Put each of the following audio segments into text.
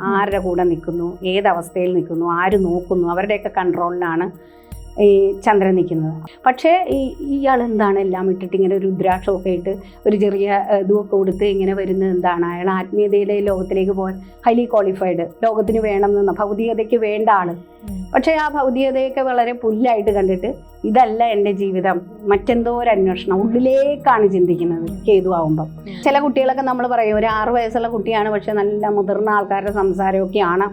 ആരുടെ കൂടെ നിൽക്കുന്നു? ഏതവസ്ഥയിൽ നിൽക്കുന്നു? ആര് നോക്കുന്നു? അവരുടെയൊക്കെ കൺട്രോളിലാണ് ഈ ചന്ദ്രൻ നിൽക്കുന്നത്. പക്ഷേ ഈ ഇയാൾ എന്താണ് എല്ലാം ഇട്ടിട്ട് ഇങ്ങനെ ഒരു രുദ്രാക്ഷമൊക്കെ ഇട്ട് ഒരു ചെറിയ ഇതുമൊക്കെ കൊടുത്ത് ഇങ്ങനെ വരുന്നത് എന്താണ്? അയാൾ ആത്മീയതയിലെ ലോകത്തിലേക്ക് പോകാൻ ഹൈലി ക്വാളിഫൈഡ് ലോകത്തിന് വേണം എന്ന ഭൗതികതയ്ക്ക് വേണ്ട ആൾ. പക്ഷേ ആ ഭൗതികതയൊക്കെ വളരെ പുല്ലായിട്ട് കണ്ടിട്ട് ഇതല്ല എന്റെ ജീവിതം. മറ്റെന്തോ ഒരു അന്വേഷണം ഉള്ളിലേക്കാണ് ചിന്തിക്കുന്നത് കേതു ആവുമ്പം. ചില കുട്ടികളൊക്കെ നമ്മൾ പറയും ഒരു ആറ് വയസ്സുള്ള കുട്ടിയാണ് പക്ഷെ നല്ല മുതിർന്ന ആൾക്കാരുടെ സംസാരമൊക്കെയാണ്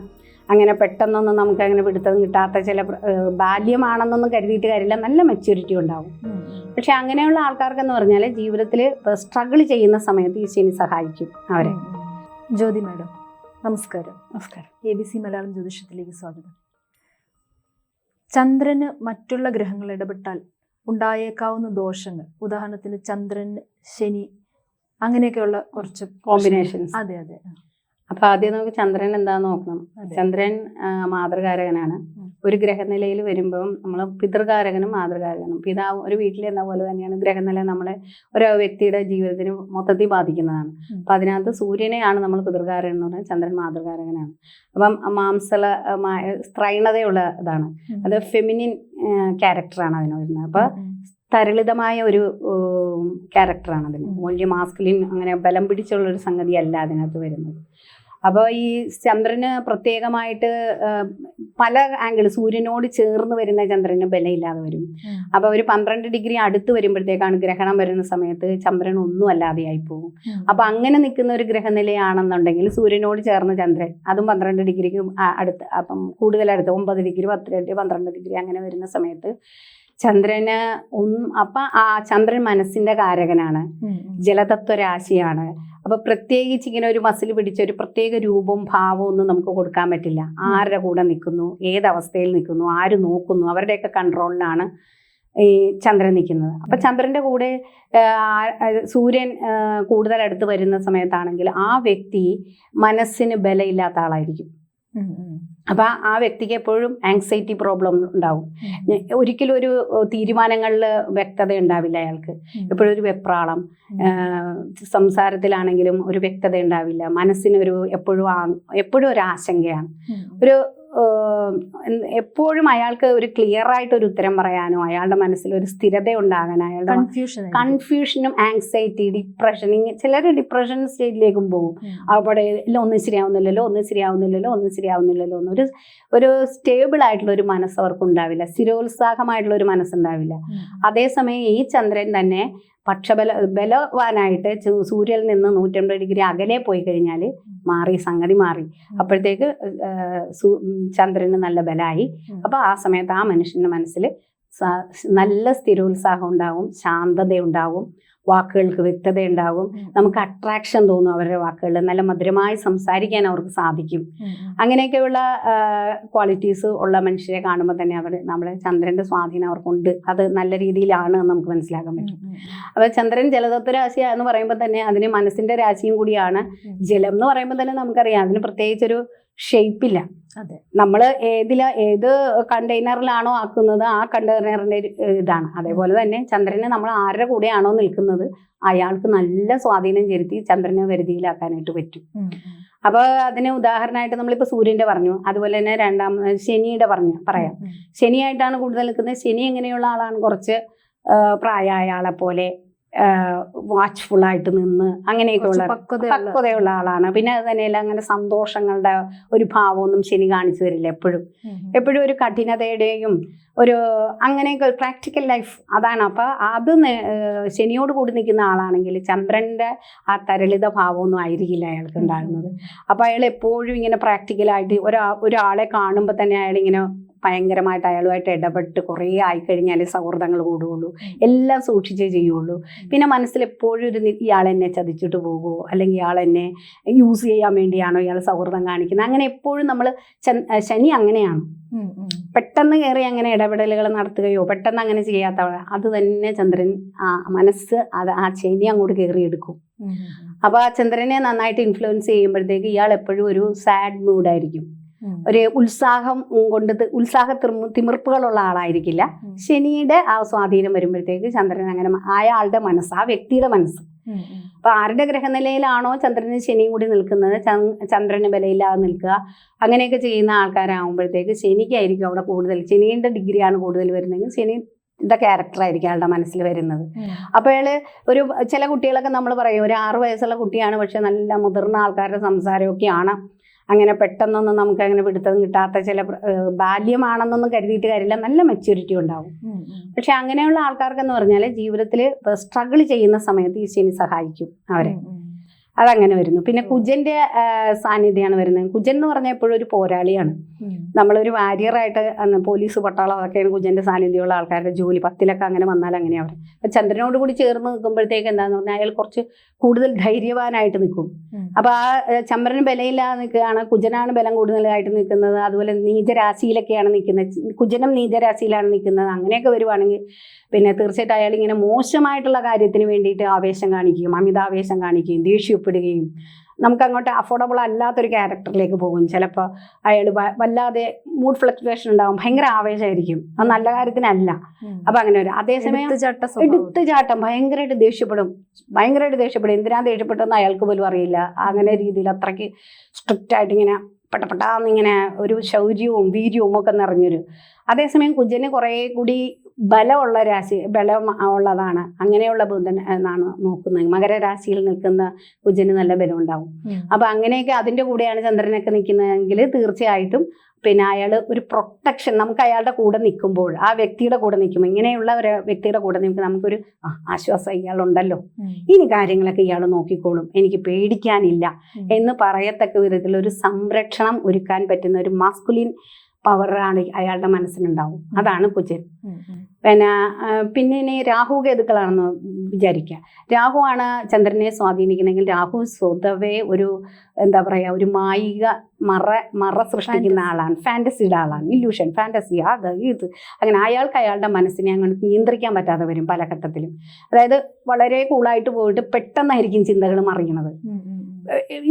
അങ്ങനെ പെട്ടെന്നൊന്നും നമുക്ക് അങ്ങനെ പിടുത്തം കിട്ടാത്ത ചില ബാല്യമാണെന്നൊന്നും കരുതിയിട്ട് കാര്യമില്ല. നല്ല മെച്യൂരിറ്റി ഉണ്ടാവും. പക്ഷെ അങ്ങനെയുള്ള ആൾക്കാർക്കെന്ന് പറഞ്ഞാൽ ജീവിതത്തിൽ സ്ട്രഗിൾ ചെയ്യുന്ന സമയത്ത് ഈ ശനി സഹായിക്കും അവരെ. ജ്യോതി മാഡം നമസ്കാരം. നമസ്കാരം. എ ബി സി മലയാളം ജ്യോതിഷത്തിലേക്ക് സ്വാഗതം. ചന്ദ്രന് മറ്റുള്ള ഗ്രഹങ്ങൾ ഇടപെട്ടാൽ ഉണ്ടായേക്കാവുന്ന ദോഷങ്ങൾ ഉദാഹരണത്തിന് ചന്ദ്രൻ ശനി അങ്ങനെയൊക്കെയുള്ള കുറച്ച് കോമ്പിനേഷൻസ് അതെ അതെ. അപ്പൊ ആദ്യം നമുക്ക് ചന്ദ്രൻ എന്താന്ന് നോക്കണം. ചന്ദ്രൻ മാതൃകാരകനാണ്. ഒരു ഗ്രഹനിലയിൽ വരുമ്പോൾ നമ്മൾ പിതൃകാരകനും മാതൃകാരകനും. പിതാവ് ഒരു വീട്ടിൽ എന്ന പോലെ തന്നെയാണ് ഗ്രഹനില നമ്മളെ ഒരു വ്യക്തിയുടെ ജീവിതത്തിന് മൊത്തത്തിൽ ബാധിക്കുന്നതാണ്. അപ്പൊ അതിനകത്ത് സൂര്യനെയാണ് നമ്മൾ പിതൃകാരകൻ എന്ന് പറഞ്ഞാൽ ചന്ദ്രൻ മാതൃകാരകനാണ്. അപ്പം മാംസള ആ, മാ- സ്ത്രൈണതയുള്ള ഇതാണ്. അത് ഫെമിനിൻ ക്യാരക്ടറാണ് അതിന് വരുന്നത്. അപ്പൊ. തരളിതമായ ഒരു ക്യാരക്ടറാണ് അതിന്. വലിയ മാസ്കുലിൻ അങ്ങനെ ബലം പിടിച്ചുള്ള ഒരു സംഗതി അല്ല അതിനകത്ത് വരുന്നത്. അപ്പോൾ ഈ ചന്ദ്രന് പ്രത്യേകമായിട്ട് പല ആംഗിൾ സൂര്യനോട് ചേർന്ന് വരുന്ന ചന്ദ്രന് ബലമില്ലാതെ വരും. അപ്പോൾ ഒരു പന്ത്രണ്ട് ഡിഗ്രി അടുത്ത് വരുമ്പോഴത്തേക്കാണ് ഗ്രഹണം വരുന്ന സമയത്ത് ചന്ദ്രൻ ഒന്നും അല്ലാതെയായി പോകും അപ്പോൾ അപ്പൊ അങ്ങനെ നിൽക്കുന്ന ഒരു ഗ്രഹനിലയാണെന്നുണ്ടെങ്കിൽ സൂര്യനോട് ചേർന്ന് ചന്ദ്രൻ അതും പന്ത്രണ്ട് ഡിഗ്രിക്ക് അടുത്ത് അപ്പം കൂടുതൽ അടുത്ത് ഒമ്പത് ഡിഗ്രി പത്ത് ഡിഗ്രി പന്ത്രണ്ട് ഡിഗ്രി അങ്ങനെ വരുന്ന സമയത്ത് ചന്ദ്രന് ഒന്നും അപ്പം ആ ചന്ദ്രൻ മനസ്സിന്റെ കാരകനാണ്. ജലതത്വ രാശിയാണ് അപ്പൊ പ്രത്യേകിച്ച് ഇങ്ങനെ ഒരു മസിൽ പിടിച്ച ഒരു പ്രത്യേക രൂപവും ഭാവവും ഒന്നും നമുക്ക് കൊടുക്കാൻ പറ്റില്ല. ആരുടെ കൂടെ നിൽക്കുന്നു ഏതവസ്ഥയിൽ നിൽക്കുന്നു ആര് നോക്കുന്നു അവരുടെയൊക്കെ കൺട്രോളിലാണ് ഈ ചന്ദ്രൻ നിൽക്കുന്നത്. അപ്പം ചന്ദ്രന്റെ കൂടെ സൂര്യൻ കൂടുതൽ അടുത്ത് വരുന്ന സമയത്താണെങ്കിൽ ആ വ്യക്തി മനസ്സിന് ബലമില്ലാത്ത ആളായിരിക്കും. ഉം. ഉം. അപ്പൊ ആ വ്യക്തിക്ക് എപ്പോഴും ആങ്സൈറ്റി പ്രോബ്ലം ഉണ്ടാവും ഒരിക്കലും ഒരു തീരുമാനങ്ങളിൽ വ്യക്തത ഉണ്ടാവില്ല അയാൾക്ക്. എപ്പോഴും ഒരു വെപ്രാളം സംസാരത്തിലാണെങ്കിലും ഒരു വ്യക്തത ഉണ്ടാവില്ല മനസ്സിനൊരു എപ്പോഴും എപ്പോഴും ഒരു ആശങ്കയാണ് ഒരു എപ്പോഴും അയാൾക്ക് ഒരു ക്ലിയർ ആയിട്ട് ഒരു ഉത്തരം പറയാനോ അയാളുടെ മനസ്സിൽ ഒരു സ്ഥിരത ഉണ്ടാകാൻ അയാളുടെ കൺഫ്യൂഷൻ കൺഫ്യൂഷനും ആങ്സൈറ്റി ഡിപ്രഷൻ ചിലർ ഡിപ്രഷൻ സ്റ്റേജിലേക്കും പോകും. അവിടെ ഒന്നും ശരിയാവുന്നില്ലല്ലോ ഒന്നും ശരിയാവുന്നില്ലല്ലോ ഒന്നും ശരിയാവുന്നില്ലല്ലോ ഒന്നും ഒരു സ്റ്റേബിൾ ആയിട്ടുള്ള ഒരു മനസ്സ് അവർക്ക് ഉണ്ടാവില്ല സ്ഥിരോത്സാഹമായിട്ടുള്ള ഒരു മനസ്സുണ്ടാവില്ല. അതേസമയം ഈ ചന്ദ്രൻ തന്നെ പക്ഷബല ബലവാനായിട്ട് സൂര്യനിൽ നിന്ന് നൂറ്റമ്പത് ഡിഗ്രി അകലെ പോയി കഴിഞ്ഞാൽ മാറി സംഗതി മാറി. അപ്പോഴത്തേക്ക് ചന്ദ്രന് നല്ല ബലമായി. അപ്പോൾ ആ സമയത്ത് ആ മനുഷ്യന്റെ മനസ്സിൽ നല്ല സ്ഥിരോത്സാഹം ഉണ്ടാവും ശാന്തത ഉണ്ടാവും വാക്കുകൾക്ക് വ്യക്തത ഉണ്ടാകും. നമുക്ക് അട്രാക്ഷൻ തോന്നും അവരുടെ വാക്കുകളിൽ. നല്ല മധുരമായി സംസാരിക്കാൻ അവർക്ക് സാധിക്കും. അങ്ങനെയൊക്കെയുള്ള ക്വാളിറ്റീസ് ഉള്ള മനുഷ്യരെ കാണുമ്പോൾ തന്നെ അവർ നമ്മുടെ ചന്ദ്രന്റെ സ്വാധീനം അവർക്കുണ്ട്. അത് നല്ല രീതിയിലാണ് നമുക്ക് മനസ്സിലാക്കാൻ പറ്റും. അപ്പോൾ ചന്ദ്രൻ ജലതത്വ രാശി എന്ന് പറയുമ്പോൾ തന്നെ അതിന് മനസ്സിന്റെ രാശിയും കൂടിയാണ്. ജലം എന്ന് പറയുമ്പോൾ തന്നെ നമുക്കറിയാം. അതിന് പ്രത്യേകിച്ചൊരു ഷേപ്പില്ല അതെ. നമ്മൾ ഏതില ഏത് കണ്ടെയ്നറിലാണോ ആക്കുന്നത് ആ കണ്ടെയ്നറിന്റെ ഇതാണ്. അതേപോലെ തന്നെ ചന്ദ്രന് നമ്മൾ ആരുടെ കൂടെയാണോ നിൽക്കുന്നത് അയാൾക്ക് നല്ല സ്വാധീനം ചെലുത്തി ചന്ദ്രനെ വരുതിയിലാക്കാനായിട്ട് പറ്റും. അപ്പൊ അപ്പോൾ അതിന് ഉദാഹരണമായിട്ട് നമ്മളിപ്പോൾ സൂര്യന്റെ പറഞ്ഞു അതുപോലെ തന്നെ രണ്ടാം ശനിയുടെ പറഞ്ഞു പറയാം. ശനിയായിട്ടാണ് കൂടുതൽ നിൽക്കുന്നത്. ശനി എങ്ങനെയുള്ള ആളാണ്? കുറച്ച് പ്രായമായ ആളെ പോലെ വാച്ച്ഫുൾ ആയിട്ട് നിന്ന് അങ്ങനെയൊക്കെയുള്ള പക്വതയുള്ള ആളാണ്. പിന്നെ അത് തന്നെയല്ല അങ്ങനെ സന്തോഷങ്ങളുടെ ഒരു ഭാവമൊന്നും ശനി കാണിച്ചു തരില്ല എപ്പോഴും. എപ്പോഴും ഒരു കഠിനതയുടെയും ഒരു അങ്ങനെയൊക്കെ പ്രാക്ടിക്കൽ ലൈഫ് അതാണ്. അപ്പോൾ അത് ശനിയോട് കൂടി നിൽക്കുന്ന ആളാണെങ്കിൽ ചന്ദ്രന്റെ ആ തരളിത ഭാവമൊന്നും ആയിരിക്കില്ല അയാൾക്ക് ഉണ്ടാകുന്നത്. അപ്പോൾ അയാൾ എപ്പോഴും ഇങ്ങനെ പ്രാക്ടിക്കലായിട്ട് ഒരാ ഒരാളെ കാണുമ്പോൾ തന്നെ അയാൾ ഇങ്ങനെ ഭയങ്കരമായിട്ട് അയാളുമായിട്ട് ഇടപെട്ട് കുറേ ആയിക്കഴിഞ്ഞാൽ സൗഹൃദങ്ങൾ കൂടുകയുള്ളൂ. എല്ലാം സൂക്ഷിച്ചേ ചെയ്യുള്ളൂ. പിന്നെ മനസ്സിൽ എപ്പോഴും ഒരു ഇയാൾ എന്നെ ചതിച്ചിട്ട് പോകുമോ അല്ലെങ്കിൽ ഇയാൾ എന്നെ യൂസ് ചെയ്യാൻ വേണ്ടിയാണോ ഇയാൾ സൗഹൃദം കാണിക്കുന്നത്? അങ്ങനെ എപ്പോഴും നമ്മൾ ശനി അങ്ങനെയാണ്. പെട്ടെന്ന് കയറി അങ്ങനെ ഇടപെടലുകൾ നടത്തുകയോ പെട്ടെന്ന് അങ്ങനെ ചെയ്യാത്ത അത് തന്നെ ചന്ദ്രൻ ആ മനസ്സ് അത് ആ ശനി അങ്ങോട്ട് കയറിയെടുക്കും. എടുക്കും അപ്പോൾ ആ ചന്ദ്രനെ നന്നായിട്ട് ഇൻഫ്ലുവൻസ് ചെയ്യുമ്പോഴത്തേക്ക് ഇയാൾ എപ്പോഴും ഒരു സാഡ് മൂഡായിരിക്കും. ഒരു ഉത്സാഹം കൊണ്ട് ഉത്സാഹ തിമിർപ്പുകളുള്ള ആളായിരിക്കില്ല. ശനിയുടെ ആ സ്വാധീനം വരുമ്പോഴത്തേക്ക് ചന്ദ്രൻ അങ്ങനെ അയാളുടെ മനസ്സ് ആ വ്യക്തിയുടെ മനസ്സ്. അപ്പൊ ആരുടെ ഗ്രഹനിലയിലാണോ ചന്ദ്രന് ശനിയും കൂടി നിൽക്കുന്നത്? ചന്ദ്- ചന്ദ്രന് ബലയില്ലാതെ നിൽക്കുക. അങ്ങനെയൊക്കെ ചെയ്യുന്ന ആൾക്കാരാകുമ്പോഴത്തേക്ക് ശനിക്കായിരിക്കും അവിടെ കൂടുതൽ ശനിയുടെ ഡിഗ്രിയാണ് കൂടുതൽ വരുന്നതെങ്കിൽ ശനി ക്യാരക്ടർ ആയിരിക്കും അയാളുടെ മനസ്സിൽ വരുന്നത്. അപ്പോൾ അയാൾ ഒരു ചില കുട്ടികളൊക്കെ നമ്മൾ പറയും ഒരു ആറു വയസ്സുള്ള കുട്ടിയാണ് പക്ഷെ നല്ല മുതിർന്ന ആൾക്കാരുടെ സംസാരമൊക്കെയാണ്. അങ്ങനെ പെട്ടെന്നൊന്നും നമുക്ക് അങ്ങനെ പിടുത്തം കിട്ടാത്ത ചില ബാല്യമാണെന്നൊന്നും കരുതിയിട്ട് കാര്യമില്ല നല്ല മെച്യൂരിറ്റി ഉണ്ടാവും. പക്ഷെ അങ്ങനെയുള്ള ആൾക്കാർക്കെന്ന് പറഞ്ഞാൽ ജീവിതത്തിൽ സ്ട്രഗിൾ ചെയ്യുന്ന സമയത്ത് ഈ ശനി സഹായിക്കും അവരെ. അതങ്ങനെ വരുന്നു. പിന്നെ കുജന്റെ സാന്നിധ്യമാണ് വരുന്നത്. കുജൻ എന്ന് പറഞ്ഞാൽ എപ്പോഴും ഒരു പോരാളിയാണ്. നമ്മളൊരു വാരിയറായിട്ട് പോലീസ് പട്ടാളം അതൊക്കെയാണ് കുജന്റെ സാന്നിധ്യമുള്ള ആൾക്കാരുടെ ജോലി. പത്തിലൊക്കെ അങ്ങനെ വന്നാൽ അങ്ങനെയാണ് അപ്പൊ ചന്ദ്രനോട് കൂടി ചേർന്ന് നിൽക്കുമ്പോഴത്തേക്ക് എന്താന്ന് പറഞ്ഞാൽ അയാൾ കുറച്ച് കൂടുതൽ ധൈര്യവാനായിട്ട് നിൽക്കും. അപ്പൊ അപ്പോൾ ആ ചന്ദ്രൻ ബലയില്ലാതെ നിൽക്കുകയാണ്. കുജനാണ് ബലം കൂടുതലായിട്ട് നിൽക്കുന്നത്. അതുപോലെ നീചരാശിയിലൊക്കെയാണ് നിൽക്കുന്നത്. കുജനം നീചരാശിയിലാണ് നിൽക്കുന്നത്. അങ്ങനെയൊക്കെ വരുവാണെങ്കിൽ പിന്നെ തീർച്ചയായിട്ടും അയാൾ ഇങ്ങനെ മോശമായിട്ടുള്ള കാര്യത്തിന് വേണ്ടിയിട്ട് ആവേശം കാണിക്കുകയും അമിതാവേശം കാണിക്കുകയും ദേഷ്യപ്പെടുകയും നമുക്ക് അങ്ങോട്ട് അഫോർഡബിൾ അല്ലാത്തൊരു ക്യാരക്ടറിലേക്ക് പോകും ചിലപ്പോൾ അയാൾ വല്ലാതെ മൂഡ് ഫ്ലക്ച്വേഷൻ ഉണ്ടാവും ഭയങ്കര ആവേശമായിരിക്കും അത് നല്ല കാര്യത്തിനല്ല അപ്പൊ അങ്ങനെ ഒരു അതേസമയം. എടുത്തു ചാട്ടം ഭയങ്കരമായിട്ട് ദേഷ്യപ്പെടും ഭയങ്കരമായിട്ട് ദേഷ്യപ്പെടും എന്തിനാ ദേഷ്യപ്പെട്ടെന്ന് അയാൾക്ക് പോലും അറിയില്ല അങ്ങനെ രീതിയിൽ അത്രയ്ക്ക് സ്ട്രിക്റ്റ് ആയിട്ട് ഇങ്ങനെ പെട്ടപ്പെട്ടാന്നിങ്ങനെ ഒരു ശൗര്യവും വീര്യവും ഒക്കെ നിറഞ്ഞൊരു അതേസമയം കുജന് കുറേ കൂടി ബലമുള്ള രാശി ബലം ഉള്ളതാണ്. അങ്ങനെയുള്ള ബുധൻ എന്നാണ് നോക്കുന്നത്. മകരരാശിയിൽ നിൽക്കുന്ന കുജന് നല്ല ബലം ഉണ്ടാവും. അപ്പൊ അങ്ങനെയൊക്കെ അതിന്റെ കൂടെയാണ് ചന്ദ്രനൊക്കെ നിൽക്കുന്നതെങ്കിൽ തീർച്ചയായിട്ടും പിന്നെ അയാൾ ഒരു പ്രൊട്ടക്ഷൻ നമുക്ക് അയാളുടെ കൂടെ നിൽക്കുമ്പോൾ ആ വ്യക്തിയുടെ കൂടെ നിൽക്കുമ്പോൾ ഇങ്ങനെയുള്ള ഒരു വ്യക്തിയുടെ കൂടെ നിൽക്കുമ്പോൾ നമുക്കൊരു ആ, ആശ്വാസം ഇയാളുണ്ടല്ലോ. ഇനി കാര്യങ്ങളൊക്കെ ഇയാൾ നോക്കിക്കോളും. എനിക്ക് പേടിക്കാനില്ല എന്ന് പറയത്തക്ക വിധത്തിൽ ഒരു സംരക്ഷണം ഒരുക്കാൻ പറ്റുന്ന ഒരു മാസ്കുലിൻ പവറാണ് അയാളുടെ മനസ്സിലുണ്ടാവും അതാണ് കുജൻ. പിന്നെ പിന്നെ ഇനി രാഹു കേതുക്കളാണെന്ന് വിചാരിക്കുക. രാഹു ആണ് ചന്ദ്രനെ സ്വാധീനിക്കുന്നെങ്കിൽ രാഹു സ്വതവേ ഒരു എന്താ പറയുക ഒരു മായിക മറ മറ സൃഷ്ടിക്കുന്ന ആളാണ്. ഫാന്റസിയുടെ ആളാണ്. ഇല്യൂഷൻ ഫാന്റസി അത് ഇത്. അങ്ങനെ അയാൾക്ക് അയാളുടെ മനസ്സിനെ അങ്ങനെ നിയന്ത്രിക്കാൻ പറ്റാതെ വരും പല ഘട്ടത്തിലും. അതായത് വളരെ കൂളായിട്ട് പോയിട്ട് പെട്ടെന്നായിരിക്കും ചിന്തകൾ മറിയണത്.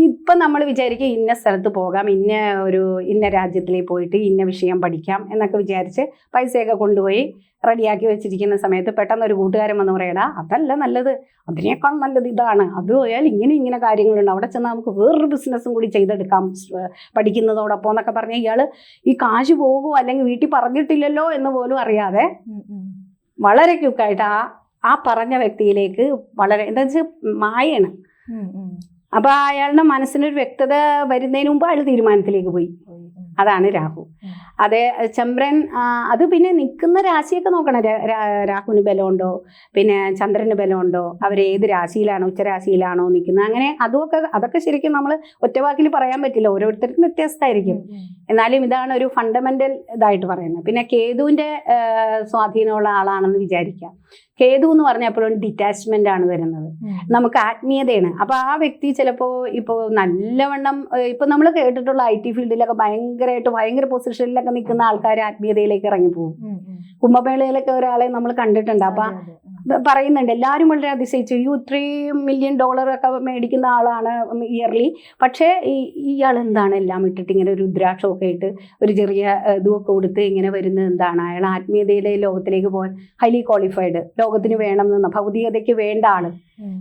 ഇപ്പം നമ്മൾ വിചാരിക്കും ഇന്ന സ്ഥലത്ത് പോകാം ഇന്ന ഒരു ഇന്ന രാജ്യത്തിലേക്ക് പോയിട്ട് ഇന്ന വിഷയം പഠിക്കാം എന്നൊക്കെ വിചാരിച്ച് പൈസയൊക്കെ കൊണ്ടുപോയി റെഡിയാക്കി വെച്ചിരിക്കുന്ന സമയത്ത് പെട്ടെന്ന് ഒരു കൂട്ടുകാരൻ വന്ന് പറയടാ അതല്ല നല്ലത്. അതിനേക്കാൾ നല്ലത് ഇതാണ്. അത് പോയാൽ ഇങ്ങനെ ഇങ്ങനെ കാര്യങ്ങളുണ്ട്. അവിടെ ചെന്നാൽ നമുക്ക് വേറൊരു ബിസിനസ്സും കൂടി ചെയ്തെടുക്കാം. പഠിക്കുന്നതോടൊപ്പം എന്നൊക്കെ പറഞ്ഞാൽ ഇയാൾ ഈ കാശ് പോകുമോ അല്ലെങ്കിൽ വീട്ടിൽ പറഞ്ഞിട്ടില്ലല്ലോ എന്ന് പോലും അറിയാതെ. വളരെ ക്യുക്കായിട്ട് ആ ആ പറഞ്ഞ വ്യക്തിയിലേക്ക് വളരെ എന്താ വെച്ചാൽ മായാണ്. അപ്പൊ അയാളുടെ മനസ്സിനൊരു വ്യക്തത വരുന്നതിന് മുമ്പ് അയാൾ തീരുമാനത്തിലേക്ക് പോയി. അതാണ് രാഹു. അതെ ചന്ദ്രൻ അത് പിന്നെ നിൽക്കുന്ന രാശിയൊക്കെ നോക്കണം. രാഹുവിന് ബലമുണ്ടോ? പിന്നെ ചന്ദ്രന് ബലമുണ്ടോ? അവർ ഏത് രാശിയിലാണോ ഉച്ചരാശിയിലാണോ നിൽക്കുന്നത്? അങ്ങനെ അതുമൊക്കെ അതൊക്കെ ശരിക്കും നമ്മൾ ഒറ്റവാക്കിൽ പറയാൻ പറ്റില്ല. ഓരോരുത്തർക്കും വ്യത്യസ്തമായിരിക്കും. എന്നാലും ഇതാണ് ഒരു ഫണ്ടമെന്റൽ ഇതായിട്ട് പറയുന്നത്. പിന്നെ കേതുവിന്റെ സ്വാധീനമുള്ള ആളാണെന്ന് വിചാരിക്കാം. കേതു എന്ന് പറഞ്ഞാൽ എപ്പോഴും ഡിറ്റാച്ച്മെന്റ് ആണ് വരുന്നത്. നമുക്ക് ആത്മീയതയാണ്. അപ്പൊ ആ വ്യക്തി ചിലപ്പോ ഇപ്പോൾ നല്ലവണ്ണം ഇപ്പൊ നമ്മൾ കേട്ടിട്ടുള്ള ഐ ടി ഫീൽഡിലൊക്കെ ഭയങ്കരമായിട്ട് ഭയങ്കര പൊസിഷനിലൊക്കെ നിൽക്കുന്ന ആൾക്കാർ ആത്മീയതയിലേക്ക് ഇറങ്ങിപ്പോകും. കുംഭമേളയിലൊക്കെ ഒരാളെ നമ്മൾ കണ്ടിട്ടുണ്ട്. അപ്പൊ പറയുന്നുണ്ട്. എല്ലാവരും വളരെ അതിശയിച്ചു. ഈ ഇത്രയും മില്യൺ ഡോളർ ഒക്കെ മേടിക്കുന്ന ആളാണ് ഇയർലി പക്ഷേ ഈ- ഇയാൾ എന്താണ് എല്ലാം ഇട്ടിട്ട് ഇങ്ങനെ ഒരു രുദ്രാക്ഷമൊക്കെ ഇട്ട് ഒരു ചെറിയ ഇതുമൊക്കെ കൊടുത്ത് ഇങ്ങനെ വരുന്നത് എന്താണ്? അയാൾ ആത്മീയതയിലെ ലോകത്തിലേക്ക് പോകാൻ ഹൈലി ക്വാളിഫൈഡ് ലോകത്തിന് വേണം എന്ന് ഭൗതികതയ്ക്ക് വേണ്ട ആൾ.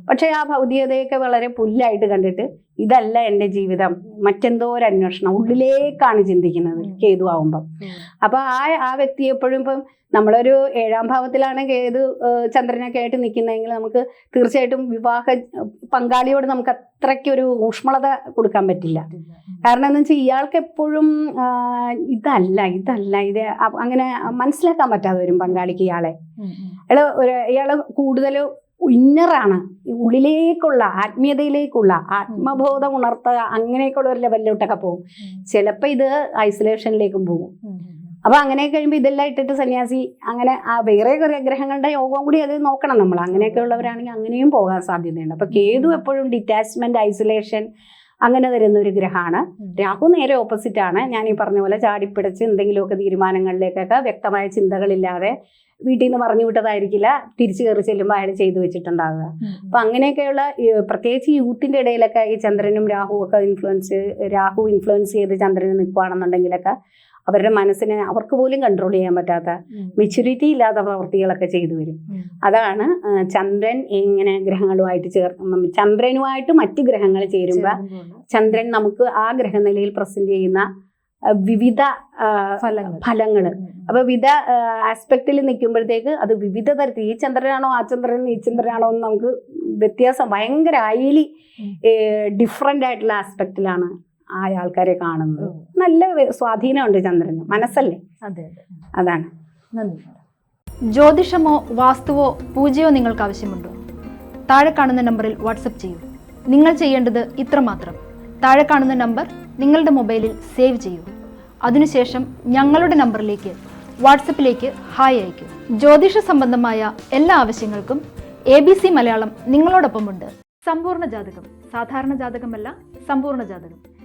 പക്ഷേ ആ ഭൗതികതയൊക്കെ വളരെ പുല്ലായിട്ട് കണ്ടിട്ട് ഇതല്ല എന്റെ ജീവിതം. മറ്റെന്തോ ഒരു അന്വേഷണം ഉള്ളിലേക്കാണ് ചിന്തിക്കുന്നത്. കേതു ആവുമ്പം. ഉം. അപ്പൊ ആ ആ വ്യക്തി എപ്പോഴും ഇപ്പം നമ്മളൊരു ഏഴാം ഭാവത്തിലാണ് ഏത് ചന്ദ്രനൊക്കെ ആയിട്ട് നിൽക്കുന്നതെങ്കിൽ നമുക്ക് തീർച്ചയായിട്ടും വിവാഹ പങ്കാളിയോട് നമുക്ക് അത്രയ്ക്കൊരു ഊഷ്മളത കൊടുക്കാൻ പറ്റില്ല കാരണം എന്ന് വെച്ചാൽ ഇയാൾക്ക് എപ്പോഴും ഇതല്ല ഇതല്ല ഇത് അങ്ങനെ മനസ്സിലാക്കാൻ പറ്റാതെ വരും പങ്കാളിക്ക് ഇയാളെ. അയാൾ ഒരു ഇയാൾ കൂടുതൽ ഇന്നറാണ് ഉള്ളിലേക്കുള്ള ആത്മീയതയിലേക്കുള്ള ആത്മബോധം ഉണർത്തുക അങ്ങനെയൊക്കെയുള്ള ഒരു ലെവലിലോട്ടൊക്കെ പോകും. ചിലപ്പോൾ ഇത് ഐസൊലേഷനിലേക്കും പോകും. അപ്പൊ അങ്ങനെ കഴിയുമ്പോൾ ഇതെല്ലാം ഇട്ടിട്ട് സന്യാസി അങ്ങനെ ആ വേറെ കുറെ ഗ്രഹങ്ങളുടെ യോഗവും കൂടി അത് നോക്കണം നമ്മൾ. അങ്ങനെയൊക്കെ ഉള്ളവരാണെങ്കിൽ അങ്ങനെയും പോകാൻ സാധ്യതയുണ്ട്. അപ്പൊ കേതു എപ്പോഴും ഡിറ്റാച്ച്മെന്റ് ഐസൊലേഷൻ അങ്ങനെ തരുന്ന ഒരു ഗ്രഹമാണ്. രാഹു നേരെ ഓപ്പോസിറ്റ് ആണ്. ഞാൻ ഈ പറഞ്ഞ പോലെ ചാടിപ്പിടിച്ച് എന്തെങ്കിലുമൊക്കെ തീരുമാനങ്ങളിലേക്കൊക്കെ വ്യക്തമായ ചിന്തകളില്ലാതെ വീട്ടിൽ നിന്ന് പറഞ്ഞു വിട്ടതായിരിക്കില്ല. തിരിച്ചു കയറി ചെല്ലുമ്പോൾ അയാൾ ചെയ്തു വെച്ചിട്ടുണ്ടാവുക. അപ്പൊ അങ്ങനെയൊക്കെയുള്ള പ്രത്യേകിച്ച് യൂത്തിന്റെ ഇടയിലൊക്കെ ഈ ചന്ദ്രനും രാഹുവും ഒക്കെ ഇൻഫ്ലുവൻസ് രാഹു ഇൻഫ്ലുവൻസ് ചെയ്ത് ചന്ദ്രന് നിൽക്കുകയാണെന്നുണ്ടെങ്കിലൊക്കെ അവരുടെ മനസ്സിനെ അവർക്ക് പോലും കൺട്രോൾ ചെയ്യാൻ പറ്റാത്ത മെച്യൂരിറ്റി ഇല്ലാത്ത പ്രവൃത്തികളൊക്കെ ചെയ്തു വരും. അതാണ് ചന്ദ്രൻ ഇങ്ങനെ ഗ്രഹങ്ങളുമായിട്ട് ചേർ ചന്ദ്രനുമായിട്ട് മറ്റ് ഗ്രഹങ്ങൾ ചേരുമ്പോൾ ചന്ദ്രൻ നമുക്ക് ആ ഗ്രഹനിലയിൽ പ്രസന്റ് ചെയ്യുന്ന വിവിധ ഫലങ്ങൾ. അപ്പൊ വിവിധ ആസ്പെക്റ്റിൽ നിൽക്കുമ്പോഴത്തേക്ക് അത് വിവിധ തരത്തിൽ ഈ ചന്ദ്രനാണോ ആ ചന്ദ്രൻ ഈ ചന്ദ്രനാണോ എന്ന് നമുക്ക് വ്യത്യാസം ഭയങ്കര ഉം. ഡിഫറെന്റ് ആയിട്ടുള്ള ആസ്പെക്റ്റിലാണ് ആ ആൾക്കാരെ കാണുന്നത് നല്ല സ്വാധീനമുണ്ട് ചന്ദ്രന്. മനസ്സല്ലേ? അതെ അതെ. അതാണ്. ജ്യോതിഷമോ വാസ്തുവോ പൂജയോ നിങ്ങൾക്ക് ആവശ്യമുണ്ടോ? താഴെ കാണുന്ന നമ്പറിൽ വാട്സപ്പ് ചെയ്യൂ. നിങ്ങൾ ചെയ്യേണ്ടത് ഇത്ര മാത്രം. താഴെ കാണുന്ന നമ്പർ നിങ്ങളുടെ മൊബൈലിൽ സേവ് ചെയ്യൂ. അതിനുശേഷം ഞങ്ങളുടെ നമ്പറിലേക്ക് വാട്സപ്പിലേക്ക് ഹായ് അയയ്ക്കൂ. ജ്യോതിഷ സംബന്ധമായ എല്ലാ ആവശ്യങ്ങൾക്കും എ ബി സി മലയാളം നിങ്ങളോടൊപ്പമുണ്ട്. സമ്പൂർണ ജാതകം. സാധാരണ ജാതകമല്ല സമ്പൂർണ ജാതകം.